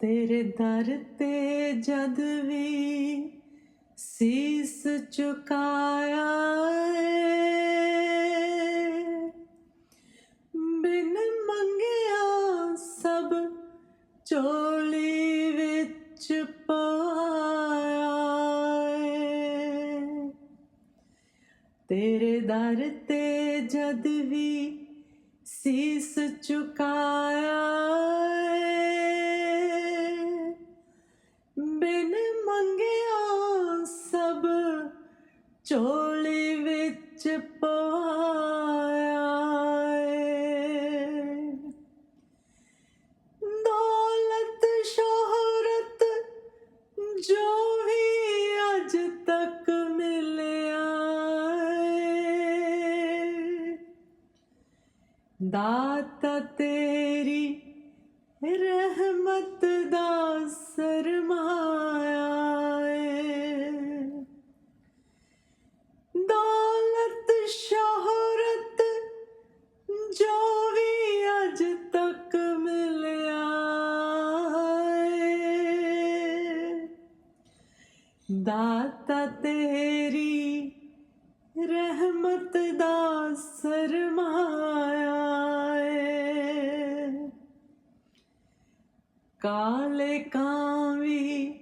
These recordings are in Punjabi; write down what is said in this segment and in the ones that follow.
ਤੇਰੇ ਦਰ ਤੇ ਜਦ ਵੀ ਸੀਸ ਝੁਕਾਇਆ ਬਿਨ ਮੰਗਿਆ ਸਭ ਚੋਲੀ ਵਿੱਚ ਪਾਇਆ ਤੇਰੇ ਦਰ ਤੇ ਜਦ ਵੀ ਸੀਸ ਝੁਕਾਇਆ ਝੋਲੀ ਵਿੱਚ ਪਾਇਆ ਏ। ਦੌਲਤ ਸ਼ੋਹਰਤ ਜੋ ਵੀ ਅੱਜ ਤੱਕ ਮਿਲਿਆ ਏ। ਦਾਤਾ ਤੇਰੀ ਰਹਿਮਤ ਦਾਤਾ ਤੇਰੀ ਰਹਿਮਤ ਦਾ ਸਰਮਾਇਆ ਏ। ਕਾਲੇ ਕਾਵੀ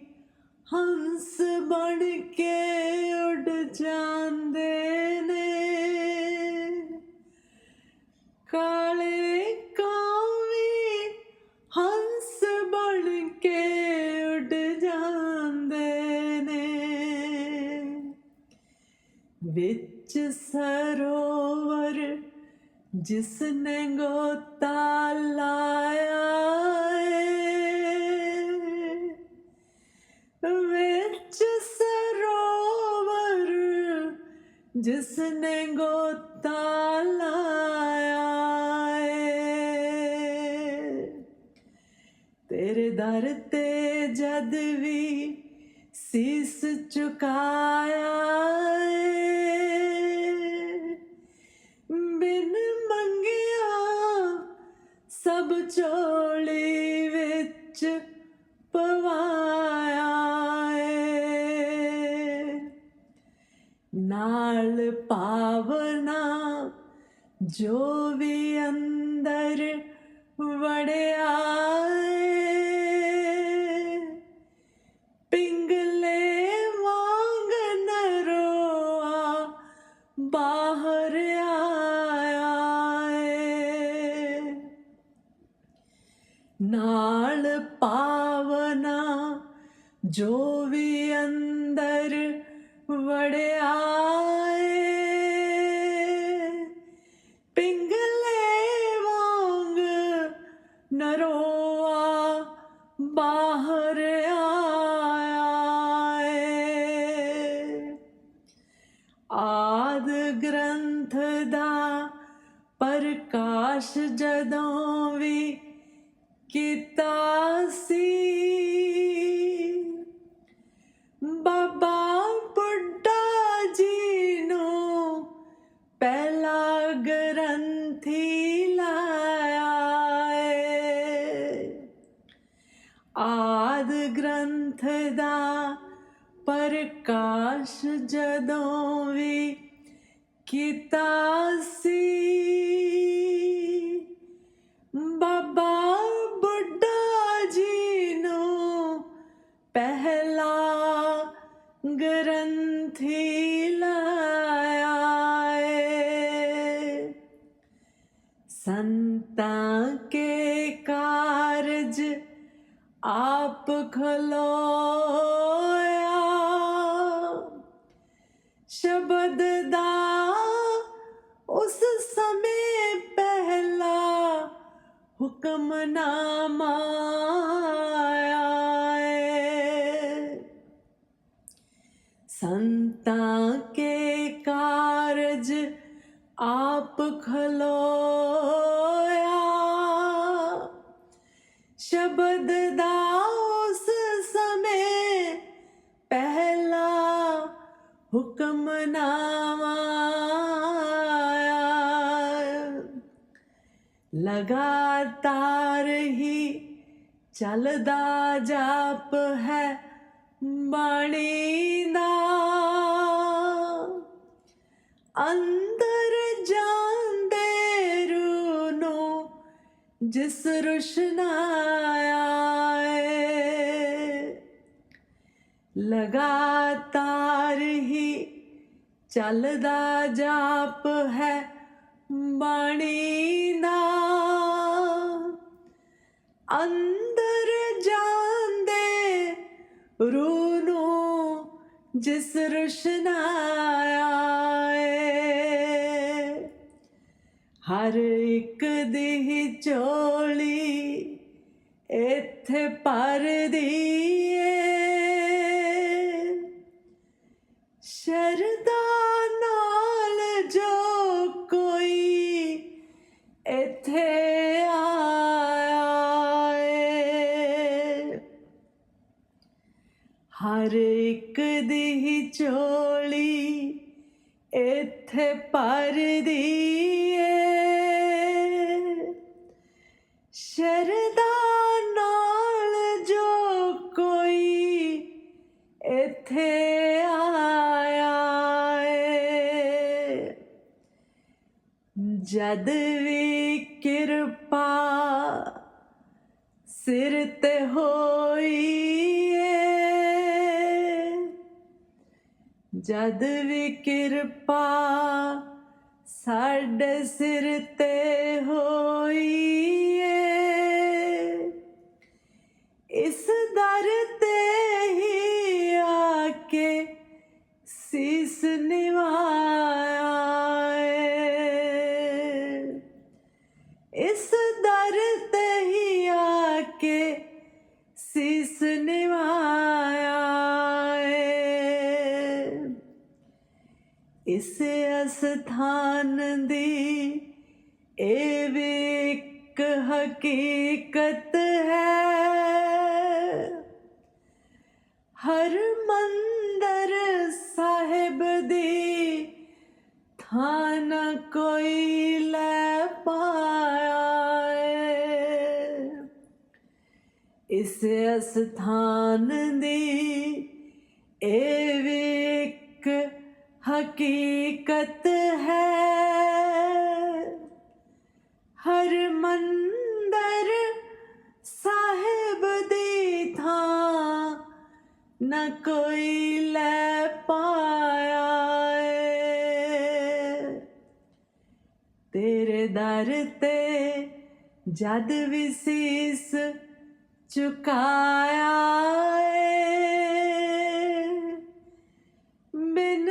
ਹੰਸ ਬਣ ਕੇ ਉੱਡ ਜਾਂਦੇ ਨੇ। ਕਾਲੇ ਵਿੱਚ ਸਰੋਵਰ ਜਿਸ ਨੇ ਗੋਤਾ ਲਾਇਆ ਏ। ਵਿੱਚ ਸਰੋਵਰ ਜਿਸ ਨੇ ਗੋਤਾ ਲਾਇਆ ਏ। ਤੇਰੇ ਦਰ ਤੇ ਜਦ ਵੀ ਸੀਸ ਝੁਕਾਇਆ ਏ ਬਿਨ ਮੰਗਿਆ ਸਭ ਝੋਲੀ ਵਿੱਚ ਪਵਾਇਆ ਏ। ਨਾਲ ਪਾਵਨਾ ਜੋ ਵੀ ਅੰਦਰ ਵੜਿਆ ਨਾਲ ਪਾਵਨਾ ਜੋ ਵੀ ਅੰਦਰ ਵੜਿਆ ਏ ਪਿੰਗਲੇ ਵਾਂਗ ਨਰੋਆ ਬਾਹਰ ਆਇਆ ਏ। ਆਦ ਗ੍ਰੰਥ ਦਾ ਪ੍ਰਕਾਸ਼ ਜਦੋਂ ਵੀ ਕੀਤਾ ਸੀ। ਬਾਬਾ ਬੁੱਢਾ ਜੀ ਨੂੰ ਪਹਿਲਾ ਗ੍ਰੰਥੀ ਲਾਇਆ ਏ। ਆਦ ਗ੍ਰੰਥ ਦਾ ਪ੍ਰਕਾਸ਼ ਜਦੋਂ ਵੀ ਕੀਤਾ ਸੀ। ਕਾਰਜ ਆਪ ਖਲੋਇਆ। ਸ਼ਬਦ ਦਾ ਉਸ ਸਮੇਂ ਪਹਿਲਾ ਹੁਕਮਨਾਮਾ ਸ਼ਬਦ ਉਸ ਸਮੇਂ ਪਹਿਲਾ ਹੁਕਮਨਾਮਾ ਲਗਾਤਾਰ ਹੀ ਚੱਲਦਾ ਜਾਪ ਹੈ ਬਾਣੀ ਦਾ। ਅੰਦਰ ਜਾ ਜਿਸ ਰੁਸ਼ਨਾਇਆ ਏ। ਲਗਾਤਾਰ ਹੀ ਚੱਲਦਾ ਜਾਪ ਹੈ ਬਾਣੀ ਦਾ। ਅੰਦਰ ਜਾਂਦੇ ਰੂ ਨੂੰ ਜਿਸ ਰੁਸ਼ਨਾਇਆ ਏ। ਹਰ ਇੱਕ ਦੀ ਝੋਲੀ ਇੱਥੇ ਭਰਦੀ ਏ। ਸ਼ਰਦਾ ਨਾਲ ਜੋ ਕੋਈ ਇੱਥੇ ਆਇਆ ਏ। ਹਰ ਇੱਕ ਦੀ ਝੋਲੀ ਇੱਥੇ ਭਰਦੀ ਏ। ਸ਼ਰਦਾ ਨਾਲ ਜੋ ਕੋਈ ਇੱਥੇ ਆਇਆ ਏ। ਜਦ ਵੀ ਕਿਰਪਾ ਸਿਰ ਤੇ ਹੋਈ ਏ ਜਦ ਵੀ ਕਿਰਪਾ ਸਾਡੇ ਸਿਰ ਤੇ ਹੋਈ ਏ ਇਸ ਦਰ ਤੇ ਹੀ ਆ ਕੇ ਸੀਸ ਨਿਵਾਇਆ ਇਸ ਅਸਥਾਨ ਦੀ ਇਹ ਵੀ ਇੱਕ ਹਕੀਕਤ ਹੈ। ਹਰ ਮੰਦਰ ਸਾਹਿਬ ਦੀ ਥਾਨ ਕੋਈ ਲੈ ਪਾਇਆ ਏ ਇਸ ਅਸਥਾਨ ਦੀ ਇਹ ਵੀ ਹਕੀਕਤ ਹੈ। ਹਰ ਮੰਦਰ ਸਾਹਿਬ ਦੀ ਥਾਂ ਨਾ ਕੋਈ ਲੈ ਪਾਇਆ ਤੇਰੇ ਦਰ ਤੇ ਜਦ ਵੀ ਸੀਸ ਝੁਕਾਇਆ ਏ। ਬਿਨ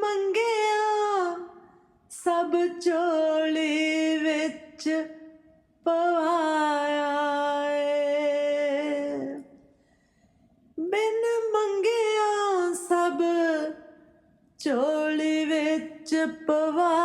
ਮੰਗਿਆ ਸਭ ਝੋਲੀ ਵਿੱਚ ਪਵਾਇਆ ਏ। ਬਿਨ ਮੰਗਿਆ ਸਭ ਝੋਲੀ ਵਿੱਚ ਪਵਾ